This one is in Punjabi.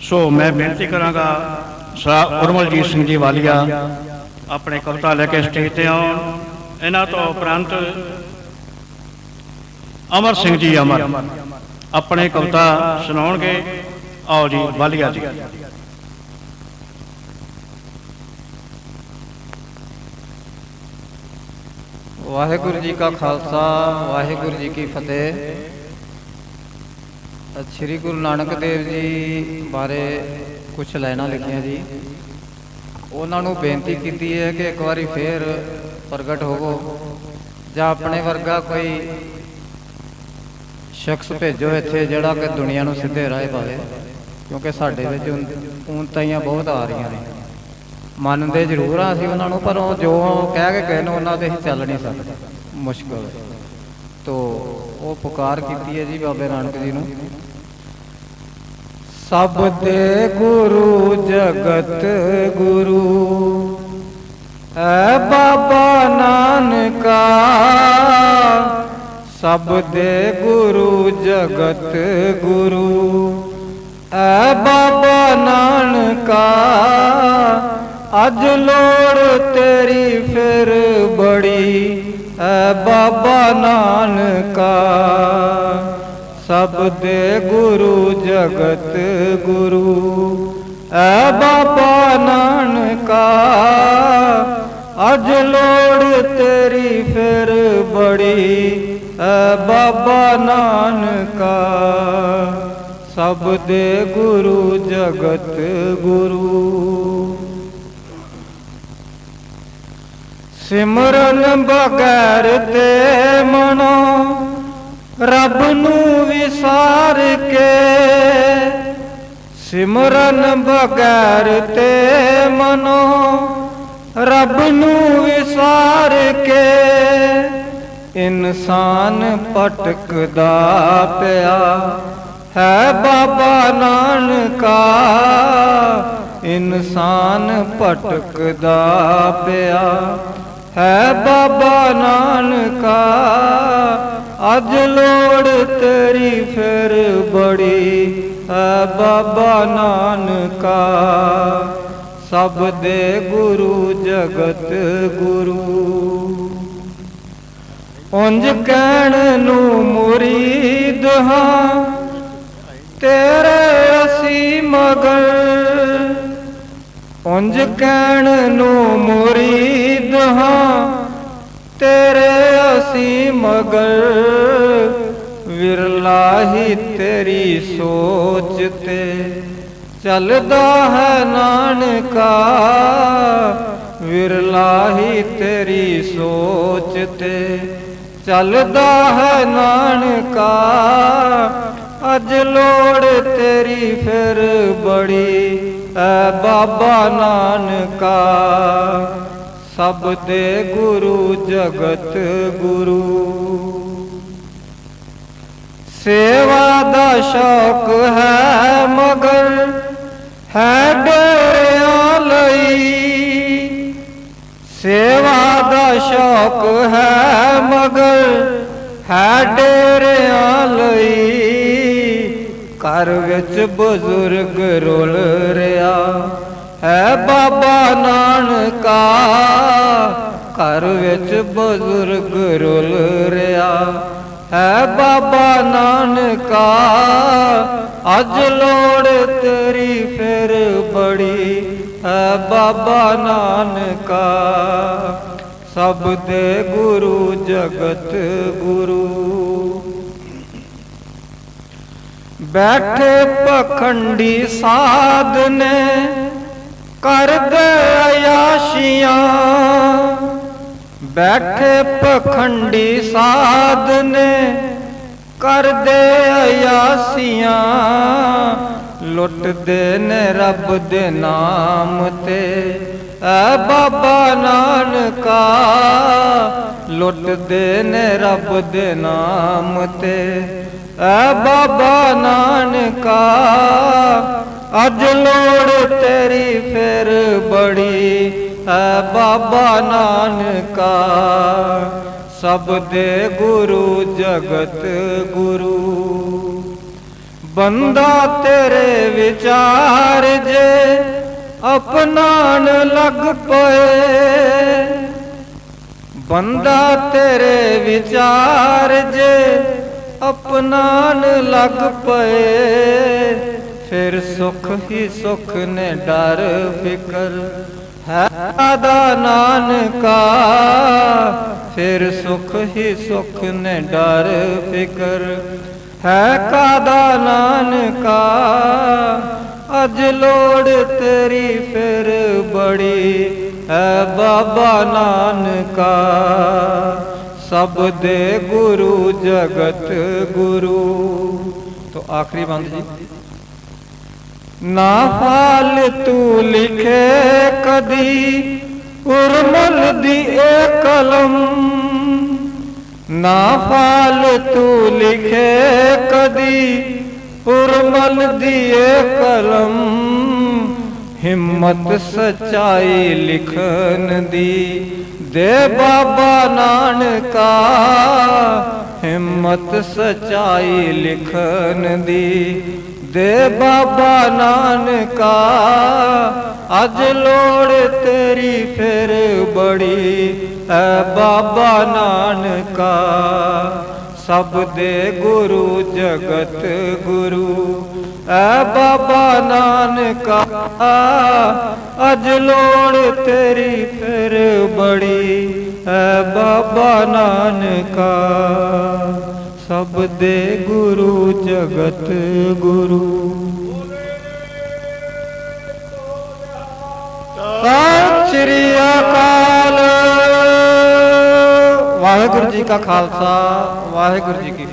ਸੋ ਮੈਂ ਬੇਨਤੀ ਕਰਾਂਗਾ ਸਾ ਉਰਮਲਜੀਤ ਸਿੰਘ ਜੀ ਵਾਲੀਆ, ਆਪਣੇ ਕਵਿਤਾ ਲੈ ਕੇ ਸਟੇਜ ਤੇ ਆਉਣ। ਇਹਨਾਂ ਤੋਂ ਉਪਰੰਤ ਅਮਰ ਸਿੰਘ ਜੀ ਅਮਰ, ਆਪਣੇ ਕਵਿਤਾ ਸੁਣਾਉਣਗੇ। ਆਓ ਜੀ, ਵਾਲੀਆ ਜੀ। ਵਾਹਿਗੁਰੂ ਜੀ ਕਾ ਖਾਲਸਾ, ਵਾਹਿਗੁਰੂ ਜੀ ਕੀ ਫਤਿਹ। ਸ੍ਰੀ ਗੁਰੂ ਨਾਨਕ ਦੇਵ ਜੀ ਬਾਰੇ ਕੁਝ ਲਾਈਨਾਂ ਲਿਖੀਆਂ ਜੀ। ਉਹਨਾਂ ਨੂੰ ਬੇਨਤੀ ਕੀਤੀ ਹੈ ਕਿ ਇੱਕ ਵਾਰੀ ਫੇਰ ਪ੍ਰਗਟ ਹੋਵੋ ਜਾਂ ਆਪਣੇ ਵਰਗਾ ਕੋਈ ਸ਼ਖਸ ਭੇਜੋ ਇੱਥੇ ਜਿਹੜਾ ਕਿ ਦੁਨੀਆ ਨੂੰ ਸਿੱਧੇ ਰਾਹ ਪਾਵੇ, ਕਿਉਂਕਿ ਸਾਡੇ ਵਿੱਚ ਉਨਤਾਈਆਂ ਬਹੁਤ ਆ ਰਹੀਆਂ ਨੇ। ਮੰਨਦੇ ਜ਼ਰੂਰ ਆ ਅਸੀਂ ਉਹਨਾਂ ਨੂੰ, ਪਰ ਉਹ ਜੋ ਕਹਿ ਕੇ ਗਏ ਨੇ ਉਹਨਾਂ ਤੇ ਅਸੀਂ ਚੱਲ ਨਹੀਂ ਸਕਦੇ। ਮੁਸ਼ਕਲ। ਹੈ। ਤੋ, ਉਹ ਪੁਕਾਰ ਕੀਤੀ ਹੈ ਜੀ ਬਾਬੇ ਨਾਨਕ ਜੀ ਨੂੰ। ਸਭ ਦੇ ਗੁਰੂ ਜਗਤ ਗੁਰੂ। ਐ ਬਾਬਾ ਨਾਨਕਾ, ਸਭ ਦੇ ਗੁਰੂ ਜਗਤ ਗੁਰੂ। ਐ ਬਾਬਾ ਨਾਨਕਾ, ਅੱਜ ਲੋੜ ਤੇਰੀ ਫਿਰ ਬੜੀ। ਐ ਬਾਬਾ ਨਾਨਕਾ। ਸਭ ਦੇ ਗੁਰੂ ਜਗਤ ਗੁਰੂ। ਐ ਬਾਬਾ ਨਾਨਕਾ, ਅੱਜ ਲੋੜ ਤੇਰੀ ਫਿਰ ਬੜੀ। ਐ ਬਾਬਾ ਨਾਨਕਾ, ਸਭ ਦੇ ਗੁਰੂ ਜਗਤ ਗੁਰੂ। ਸਿਮਰਨ ਬਗੈਰ ਤੇ ਮਨੋ ਰੱਬ ਨੂੰ ਵਿਸਾਰ ਕੇ ਸਿਮਰਨ ਬਗੈਰ ਤੇ ਮਨੋ, ਰੱਬ ਨੂੰ ਵਿਸਾਰ ਕੇ ਇਨਸਾਨ ਭਟਕਦਾ ਪਿਆ ਹੈ ਬਾਬਾ ਨਾਨਕਾ, ਇਨਸਾਨ ਭਟਕਦਾ ਪਿਆ ਹੈ ਬਾਬਾ ਨਾਨਕਾ। ਅੱਜ ਲੋੜ ਤੇਰੀ ਫਿਰ ਬੜੀ ਹੈ ਬਾਬਾ ਨਾਨਕਾ। ਸਭ ਦੇ ਗੁਰੂ ਜਗਤ ਗੁਰੂ। ਉਂਝ ਕਹਿਣ ਨੂੰ ਮੁਰੀਦ ਹਾਂ, ਤੇਰੇ ਅਸੀਂ ਮਗਰ। ਉਂਝ ਕਹਿਣ ਨੂੰ ਮੁਰੀਦ ਹਾਂ, ਤੇਰੇ ਅਸੀਂ ਮਗਰ। ਵਿਰਲਾ ਤੇਰੀ ਸੋਚ ਤੇ। ਚੱਲਦਾ ਹੈ ਨਾਨਕਾ, ਵਿਰਲਾ ਹੀ ਤੇਰੀ ਸੋਚ ਤੇ। ਚੱਲਦਾ ਹੈ ਨਾਨਕਾ, ਅੱਜ ਲੋੜ ਤੇਰੀ ਫਿਰ ਬੜੀ। ਐ ਬਾਬਾ ਨਾਨਕਾ, ਸਭ ਦੇ ਗੁਰੂ ਜਗਤ ਗੁਰੂ। ਸੇਵਾ ਦਾ ਸ਼ੌਕ ਹੈ ਮਗਰ ਹੈ ਡੇਰਿਆਂ ਲਈ। ਸੇਵਾ ਦਾ ਸ਼ੌਕ ਹੈ ਮਗਰ ਹੈ ਡੇਰਿਆਂ ਲਈ। ਘਰ ਵਿੱਚ ਬਜ਼ੁਰਗ ਰੋਲ ਰਿਆ ਹੈ ਬਾਬਾ ਨਾਨਕਾ। ਘਰ ਵਿੱਚ ਬਜ਼ੁਰਗ ਰੋਲ ਰਿਆ ਹੈ ਬਾਬਾ ਨਾਨਕਾ, ਅੱਜ ਲੋੜ ਤੇਰੀ ਫਿਰ ਬੜੀ ਹੈ ਬਾਬਾ ਨਾਨਕਾ। ਸਭ ਦੇ ਗੁਰੂ ਜਗਤ ਗੁਰੂ। ਬੈਠੇ ਪਖੰਡੀ ਸਾਧ ਨੇ ਕਰਦੇ ਆਯਾਸ਼ੀਆਂ ਬੈਠੇ ਪਖੰਡੀ ਸਾਧ ਨੇ ਕਰਦੇ ਆਸੀਆਂ ਲੁੱਟਦੇ ਨੇ ਰੱਬ ਦੇ ਨਾਮ ਤੇ। ਐ ਬਾਬਾ ਨਾਨਕਾ, ਲੁੱਟਦੇ ਨੇ ਰੱਬ ਦੇ ਨਾਮ ਤੇ। ਐ ਬਾਬਾ ਨਾਨਕਾ, ਅੱਜ ਲੋੜ ਤੇਰੀ ਬੜੀ ਬਾਬਾ ਨਾਨਕਾ, ਸਭ ਦੇ ਗੁਰੂ ਜਗਤ ਗੁਰੂ। ਬੰਦਾ ਤੇਰੇ ਵਿਚਾਰ ਜੇ ਅਪਨਾਣ ਲੱਗ ਪਏ, ਬੰਦਾ ਤੇਰੇ ਵਿਚਾਰ ਜੇ ਅਪਨਾਣ ਲੱਗ ਪਏ, ਫਿਰ ਸੁਖ ਹੀ ਸੁਖ ਨੇ ਡਰ ਫਿਕਰ। ਹੈ ਆਦਾ ਨਾਨਕਾ, ਫਿਰ ਸੁਖ ਹੀ ਸੁਖ ਨੇ ਡਰ ਫਿਕਰ। ਹੈ ਕਾਦਾ ਨਾਨਕਾ, ਅਜ ਲੋੜ ਤੇਰੀ ਫਿਰ ਬੜੀ ਹੈ ਬਾਬਾ ਨਾਨਕਾ। ਸਭ ਦੇ ਗੁਰੂ ਜਗਤ ਗੁਰੂ। ਤੋ ਆਖਰੀ ਬੰਦ ਜੀ। ਨਾ ਫਾਲ ਤੂੰ ਲਿਖੇ ਕਦੀ, ਉਰਮਲ ਦੀ ਏ ਕਲਮ। ਨਾ ਫਾਲ ਤੂੰ ਲਿਖੇ ਕਦੀ, ਉਰਮਲ ਦੀ ਏ ਕਲਮ। ਹਿੰਮਤ ਸਚਾਈ ਲਿਖਣ ਦੀ, ਦੇ ਬਾਬਾ ਨਾਨਕਾ। ਹਿੰਮਤ ਸਚਾਈ ਲਿਖਣ ਦੀ ਦੇ ਬਾਬਾ ਨਾਨਕਾ, ਅੱਜ ਲੋੜ ਤੇਰੀ ਫਿਰ ਬੜੀ ਐ ਬਾਬਾ ਨਾਨਕਾ। ਸਭ ਦੇ ਗੁਰੂ ਜਗਤ ਗੁਰੂ ਐ ਬਾਬਾ ਨਾਨਕਾ। ਅੱਜ ਲੋੜ ਤੇਰੀ ਫਿਰ ਬੜੀ ਐ ਬਾਬਾ ਨਾਨਕਾ। ਸਭ ਦੇ ਗੁਰੂ ਜਗਤ ਗੁਰੂ। ਸਤਿ ਸ੍ਰੀ ਅਕਾਲ। ਵਾਹਿਗੁਰੂ ਜੀ ਕਾ ਖਾਲਸਾ, ਵਾਹਿਗੁਰੂ ਜੀ ਕੀ